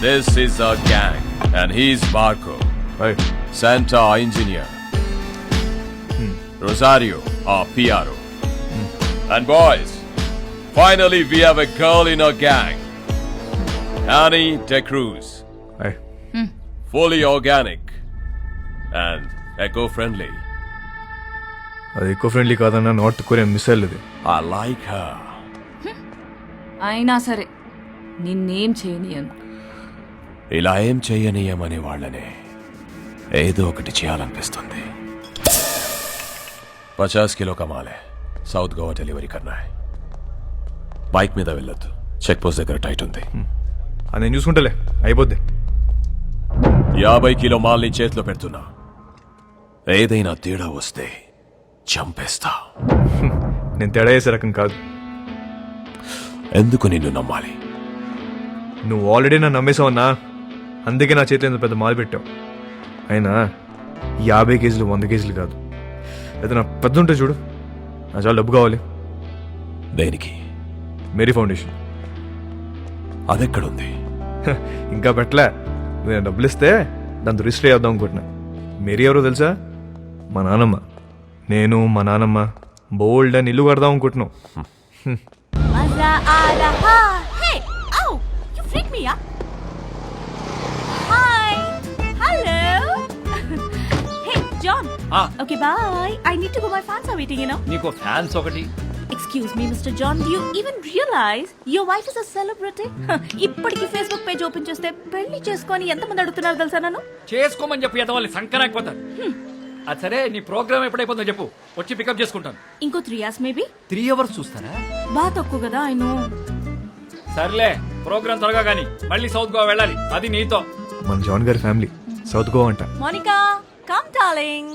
This is our gang, and he's Marco, hi Santa our engineer, Rosario our PRO. And boys, finally we have a girl in our gang, Annie De Cruz, hi fully organic and eco-friendly. అది ఎక్కువ friendly కాదన్న north Korean missile ఇది I like her. అయినా సరే నిన్నేం చేయనియను ఇలా ఏం చెయ్యనీయమనే వాళ్ళనే ఏదో ఒకటి చేయాలనిపిస్తుంది. పచాస్ కిలో కమాలే. సౌత్ గోవా డెలివరీ కన్నా. బైక్ మీద వెళ్ళొద్దు. చెక్ పోస్ట్ దగ్గర టైట్ ఉంది. అది నేను చూసుకుంటలే. అయిపోద్ది. యాభై కిలో మాల్ని చేతిలో పెడుతున్నా. ఏదైనా తేడా వస్తే చంపేస్తా. నేను తేడా చేసే రకం కాదు. ఎందుకు నిన్ను నమ్మాలి? నువ్వు ఆల్రెడీ నన్ను నమ్మేసావన్నా అందుకే నా చేతిలో పెద్ద మాలు పెట్టావు. అయినా యాభై కేజీలు వంద కేజీలు కాదు. ఏదైనా పెద్ద ఉంటే చూడు. నా చాలా డబ్బు కావాలి. దేనికి? Mary foundation. అదెక్కడుంది? ఇంకా పెట్టలే. నేను డబ్బులు ఇస్తే దాంతో రిజిస్టర్ చేద్దాం అనుకుంటున్నా. మేరీ ఎవరో తెలుసా? మా నాన్నమ్మ నేను మా నాన్నమ్మ బోల్డ్ అని ఇల్లు కడదాం అనుకుంటున్నాం. Ah. okay bye. I need to go. My fans are waiting you know. నీకు ఫ్యాన్స్ ఒకటి. Excuse me mr john. Do you even realize your wife is a celebrity? ఇప్పటికి ఫేస్బుక్ పేజ్ ఓపెన్ చేస్తే పెళ్ళి చేసుకొని ఎంతమంది అడుగుతున్నారు తెలుసా నన్ను? చేసుకోమని చెప్పి ఎంత వాళ్ళు సంకరాకపోతారు అది సరే నీ ప్రోగ్రామ్ ఎప్పుడైపోతుందో చెప్పు. వచ్చి పికప్ చేసుకుంటాను. ఇంకో three years maybe three hours చూస్తారా? బాగా తక్కువ కదా ఆయన సర్లే ప్రోగ్రామ్ త్వరగా కానీ మళ్ళీ సౌత్ గోవా వెళ్ళాలి. అది నీతో. మన జాన్ గారి ఫ్యామిలీ. సౌత్ గోవా అంట. Monica. Come darling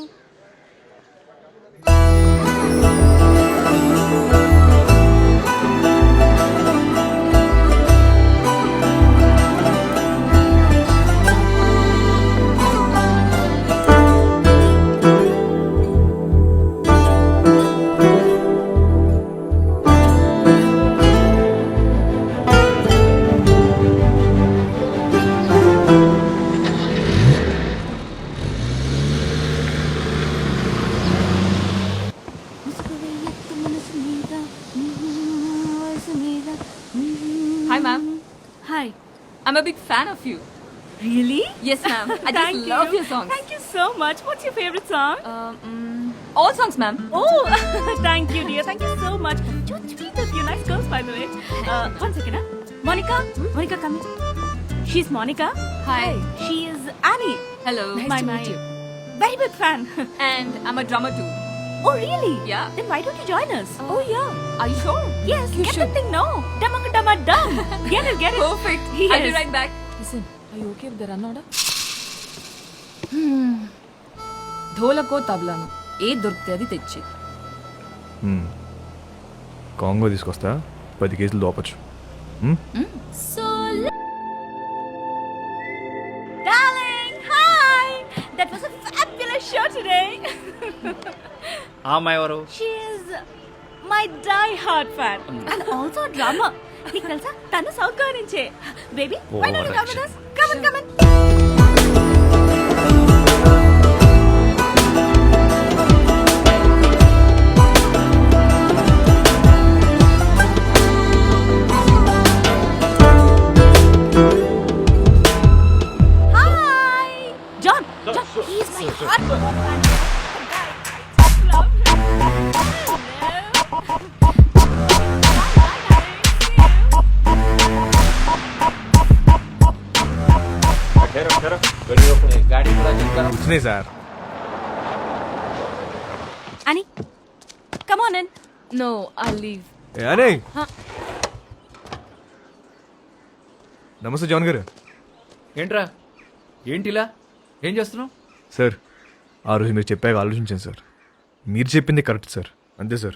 I'm a big fan of you. Really? Yes, ma'am. I just love you. your songs. Thank you so much. What's your favorite song? Um, mm, all songs, ma'am. Oh, thank you, dear. Thank you so much. Two tweet of you, nice girls, by the way. Uh, one second, huh? Monica, Monica, come here. She's Monica. Hi. She is Annie. Hello. Nice my, to my meet you. Very big fan. and I'm a drummer too. Oh, really? Yeah. Then why don't you join us? Oh, yeah. I sure Yes, You get should. the thing now. Dumma dumma dum. Get it, get it. Perfect Yes. I be right back listen I okay with the run order ధోలకో తబలాను ఏ దొరికితే అది తెచ్చి. Congo తీసుకొస్తా పది కేజీలు దోపచ్చు So, darling, hi. That was a fabulous show today. ఆ అమ్మాయి ఎవరు she is my die-hard fan and also a drummer. నీకు తెలుసా తను నుంచే baby don't you come with us? Come on, వచ్చినాయి sir. Annie, come on in. No I leave a, అనే. Huh? నమస్తే జాన్ గారు. ఏంట్రా? ఏంటిలా? ఏం చేస్తున్నావు? సార్ ఆ రోజు మీరు చెప్పాక ఆలోచించాను సార్. మీరు చెప్పింది కరెక్ట్ సార్. అంతే సార్.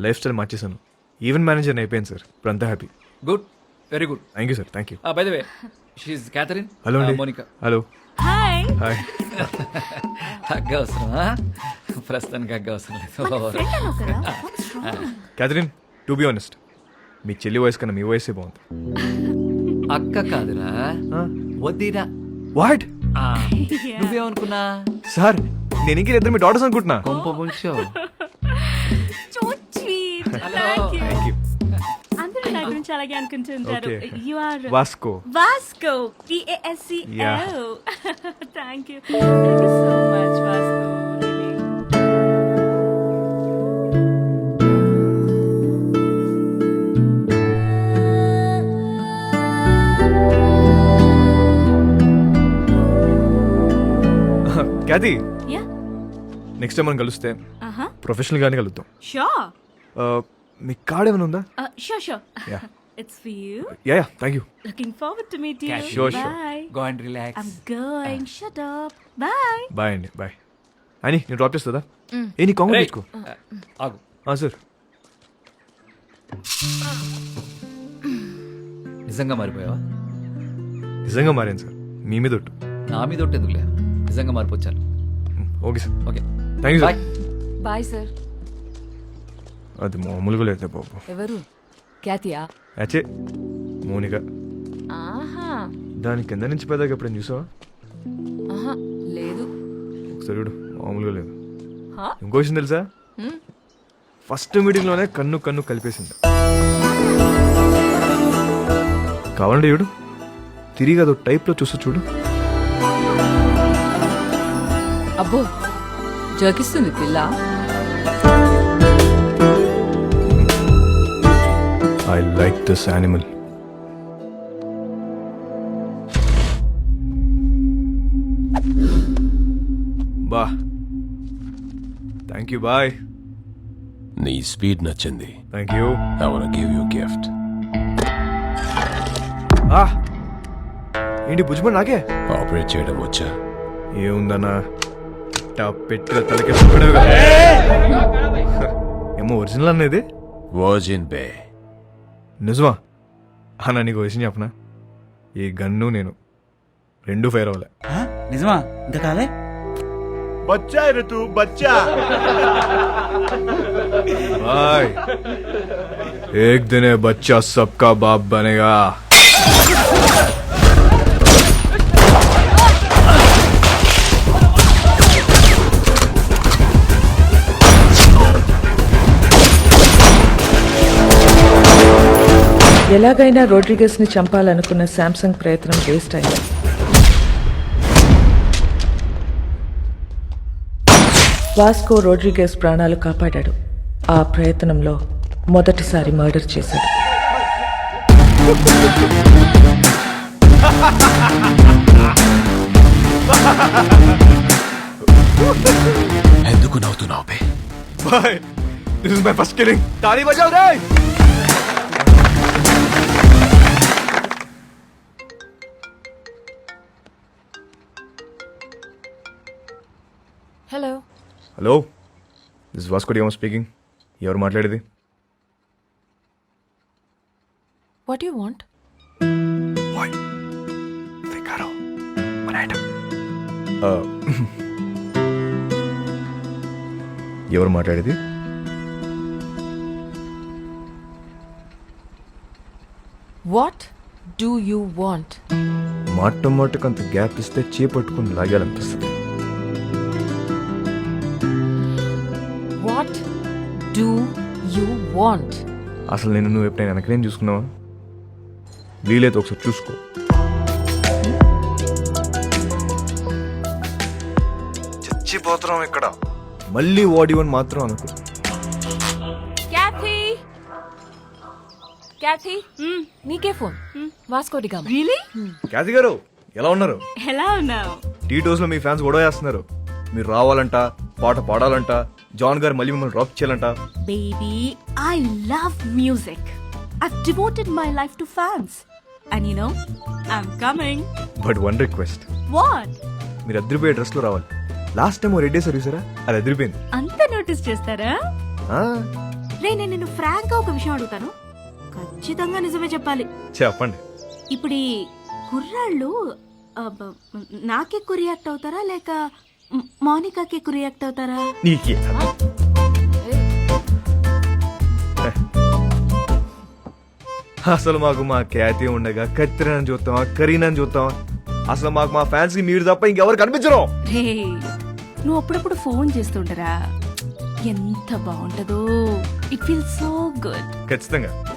లైఫ్ స్టైల్ మార్చేశాను. ఈవెంట్ మేనేజర్ అయిపోయాను సార్. ఇప్పుడు అంతా happy. Good. Very good thank you sir thank you by the way she Catherine hello Monica hello Hi. Hi హగ్గ అవసరమా ప్రస్తుతానికి హగ్గ అవసరం లేదు Friend అన్నావు కదా? What's wrong? Catherine to be honest మీ చెల్లి వయసు కన్నా మీ వయసే బాగుంది. అక్క కాదురా. వద్దిరా వాట్ నువ్వేమనుకున్నా? సార్ నేను ఇంకే ఇద్దరు మీ డాటర్స్ అనుకుంటున్నా. కొంప ముంచో. థ్యాంక్ యూ గురించి అలాగే అనుకుంటుంటారు. You are Vasco Vasco T A S C Yeah. L thank you thank you so much Vasco yeah next time మనం కలిస్తే ప్రొఫెషనల్ గానే కలుద్దాం. షూర్ Uh, మీ కార్డ్ ఏమైనా ఉందా? Sure sure Yeah. It's for you yeah yeah thank you looking forward to meet you. Sure, sure. Bye go and relax I'm going. Shut up. Bye. Bye అండి bye అని నేను drop చేస్తుందా? ఏ నీ కాంగ్రెస్ తెచ్చుకో ఆగు. Sir నిజంగా మారిపోయావా? నిజంగా మారాను సార్ మీ మీద ఒట్టు. నా మీద ఒకటి ఎందుకులే? నిజంగా మారిపోచ్చాను. Okay sir okay thank you bye sir bye sir అది మామూలుగా లేదు బాబు. ఎవరు? క్యాతియా అచ్చే మోనిక. ఆహా. దాని కింద నుంచి పెద్దగా ఎప్పుడైనా చూసావా? ఆహా లేదు. ఒకసారి చూడు మామూలుగా లేదు. హా? ఇంకో విషయం తెలుసా? హ్మ్. ఫస్ట్ మీటింగ్లోనే కన్ను కన్ను కలిపేసింది. కావాలంటే చూడు. తిరిగి అదో టైప్లో చూస్తూ చూడు. అబ్బో జోకిస్తుంది పిల్ల. ఐ లైక్ దిస్ యానిమల్ బా. థ్యాంక్ యూ బాయ్ నీ స్పీడ్ నచ్చింది. Thank you I want give you gift ఆ. ఏంటి భుజ్మన్ నాకే? ఆపరేట్ చేయడం వచ్చా? ఏముందన్నా? పెట్టిన తలకి. ఏమో ఒరిజినల్ అనేది వర్జిన్ బే నిజమా? అన్న నీకు విషయం చెప్పనా? ఈ గన్ను నేను రెండు ఫైర్ అవ్వలే. నిజమా? ఇంత కాలే? బచ్చా ఋతు బచ్చా. బాయ్. ఏక్ దినే బచ్చా సబ్కా బాప్ బనేగా. ఎలాగైనా రోడ్రిగస్ని చంపాలనుకున్న శాంసంగ్ ప్రయత్నం వేస్ట్ అయింది. వాస్కో రోడ్రిగస్ ప్రాణాలు కాపాడాడు. ఆ ప్రయత్నంలో మొదటిసారి మర్డర్ చేశాడు. ఎందుకు నవ్వుతున్నావు boy this is my first killing thali బజావ్ రే hello hello this Vasco Diamo speaking ఎవరు మాట్లాడేది? వాట్ యు వాంట్ Uh, ఎవరు మాట్లాడేది? వాట్ డూ యూ వాంట్ మాట మాటకు అంత గ్యాప్ ఇస్తే చేపట్టుకుని లాగాలనిపిస్తుంది. వాంట్. అసలు నేను నువ్వు ఎప్పుడైనా వెనకనేం చూసుకున్నావా? వీలైతే ఒకసారి చూసుకో. చచ్చిపోతున్నాం ఇక్కడ. మళ్ళీ వాడివని మాత్రం అనుకో. క్యాథీ! క్యాథీ నీకే ఫోన్. వాస్కోటి గామ. Really? క్యాతి గారు ఎలా ఉన్నారు? ఎలా ఉన్నావు? టీ టోస్లో మీ ఫ్యాన్స్ గొడవ చేస్తున్నారు. మీరు రావాలంట పాట పాడాలంట జాన్ గారు మళ్ళీ మిమ్మల్ని డ్రాప్ చేయాలంట. Baby, I love music. I've devoted my life to fans. And you know, I'm coming. But one request What? మీరు అదిరిపోయే డ్రెస్లో రావాలి. లాస్ట్ టైం రెడ్డి సార్ చూసారా? అది అదిరిపోయింది. అంత నోటీస్ చేస్తారా? ఆ, రే నేను నిన్ను ఫ్రాంక్గా ఒక విషయం అడుగుతాను. ఖచ్చితంగా నిజమే చెప్పాలి. చెప్పండి. ఇప్పుడు ఈ కుర్రాళ్ళు నాకే ఎక్కువ రియాక్ట్ అవుతారా లేక మ్- మౌనికాకి ఎక్కువ రియాక్ట్ అవుతారా? నీకే అసలు మాకు మా ఖ్యాతి ఉండగా కత్తిరని చూస్తాం కరీనని చూస్తాం అసలు మాకు మా ఫ్యాన్స్కి మీరు తప్ప ఇంకెవరు కనిపించరు. రే నువ్వు అప్పుడప్పుడు ఫోన్ చేస్తుంటరా? ఎంత బాగుంటుందో. ఇట్ ఫీల్ సో గుడ్ ఖచ్చితంగా.